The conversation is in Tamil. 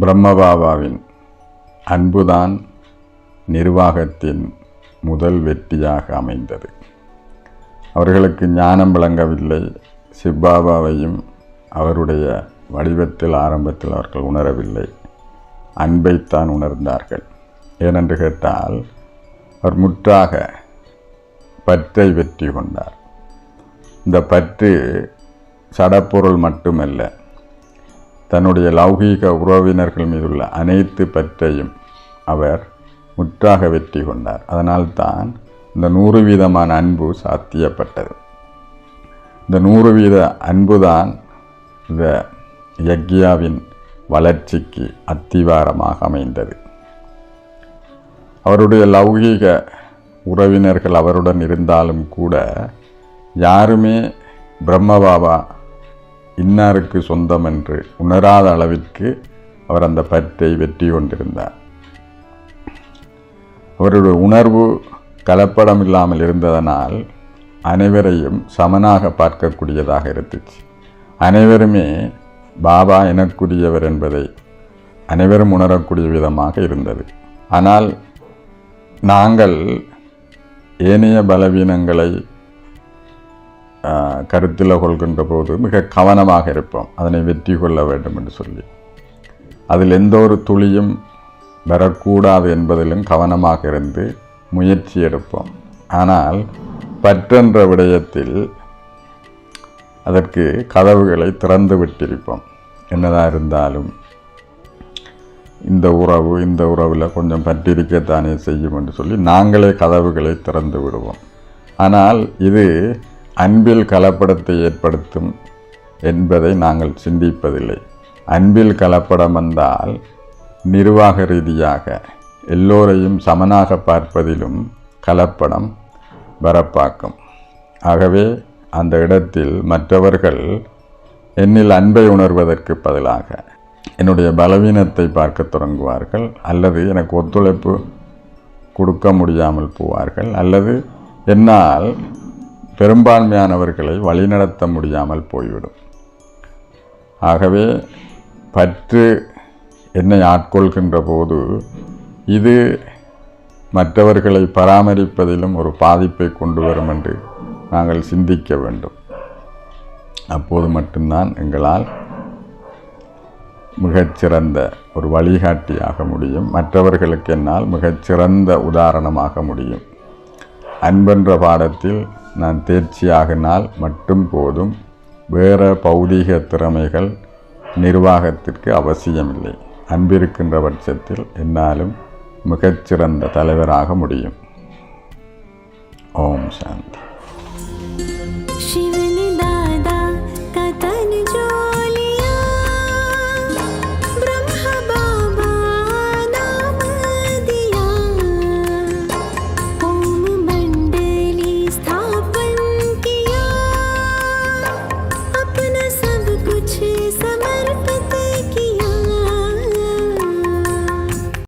பிரம்மபாபாவின் அன்புதான் நிர்வாகத்தின் முதல் வெற்றியாக அமைந்தது. அவர்களுக்கு ஞானம் விளங்கவில்லை சிப்பாபாவையும் அவருடைய வடிவத்தில் ஆரம்பத்தில் அவர்கள் உணரவில்லை. அன்பைத்தான் உணர்ந்தார்கள். ஏனென்று கேட்டால் அவர் முற்றாக பற்றை வெற்றி கொண்டார். இந்த பற்று சடப்பொருள் மட்டுமல்ல தன்னுடைய லௌகீக உறவினர்கள் மீதுள்ள அனைத்து பற்றையும் அவர் முற்றாக வெற்றி கொண்டார். அதனால்தான் இந்த நூறு வீதமான அன்பு சாத்தியப்பட்டது. இந்த நூறு வீத அன்புதான் இந்த யக்யாவின் வளர்ச்சிக்கு அத்திவாரமாக அமைந்தது. அவருடைய லௌகீக உறவினர்கள் அவருடன் இருந்தாலும் கூட யாருமே பிரம்மபாபா இன்னாருக்கு சொந்தம் என்று உணராத அளவிற்கு அவர் அந்த பற்றை வெற்றி கொண்டிருந்தார். அவருடைய உணர்வு கலப்படம் இல்லாமல் இருந்ததனால் அனைவரையும் சமனாக பார்க்கக்கூடியதாக இருந்துச்சு. அனைவருமே பாபா எனக்குரியவர் என்பதை அனைவரும் உணரக்கூடிய விதமாக இருந்தது. ஆனால் நாங்கள் ஏனைய பலவீனங்களை கருத்தில் கொள்கின்ற போது மிக கவனமாக இருப்போம். அதனை வெற்றி கொள்ள வேண்டும் என்று சொல்லி. அதில் எந்த ஒரு துளியும் வரக்கூடாது என்பதிலும் கவனமாக இருந்து முயற்சி எடுப்போம். ஆனால் பற்றென்ற விடயத்தில் அதற்கு கதவுகளை திறந்து விட்டிருப்போம். என்னதான் இருந்தாலும் இந்த உறவு இந்த உறவில் கொஞ்சம் பற்றிருக்கத்தானே செய்யும் என்று சொல்லி நாங்களே கதவுகளை திறந்து விடுவோம். ஆனால் இது அன்பில் கலப்படத்தை ஏற்படுத்தும் என்பதை நாங்கள் சிந்திப்பதில்லை. அன்பில் கலப்படம் வந்தால் நிர்வாக ரீதியாக எல்லோரையும் சமனாக பார்ப்பதிலும் கலப்படம் வரப்பாக்கும் ஆகவே அந்த இடத்தில் மற்றவர்கள் என்னில் அன்பை உணர்வதற்கு பதிலாக என்னுடைய பலவீனத்தை பார்க்க தொடங்குவார்கள் அல்லது எனக்கு ஒத்துழைப்பு கொடுக்க முடியாமல் போவார்கள் அல்லது என்னால் பெரும்பான்மையானவர்களை வழிநடத்த முடியாமல் போய்விடும். ஆகவே பற்று என்னை ஆட்கொள்கின்ற போது இது மற்றவர்களை பராமரிப்பதிலும் ஒரு பாதிப்பை கொண்டு வரும் என்று நாங்கள் சிந்திக்க வேண்டும். அப்போது மட்டும்தான் எங்களால் மிகச்சிறந்த ஒரு வழிகாட்டியாக முடியும். மற்றவர்களுக்கு என்னால் மிகச்சிறந்த உதாரணமாக முடியும். அன்பென்ற பாடத்தில் நான் தேர்ச்சியாகினால் மட்டும் போதும். வேறு பௌதீக திறமைகள் நிர்வாகத்திற்கு அவசியமில்லை. அன்பிருக்கின்ற பட்சத்தில் என்னாலும் மிகச்சிறந்த தலைவராக முடியும். ஓம் சாந்தி.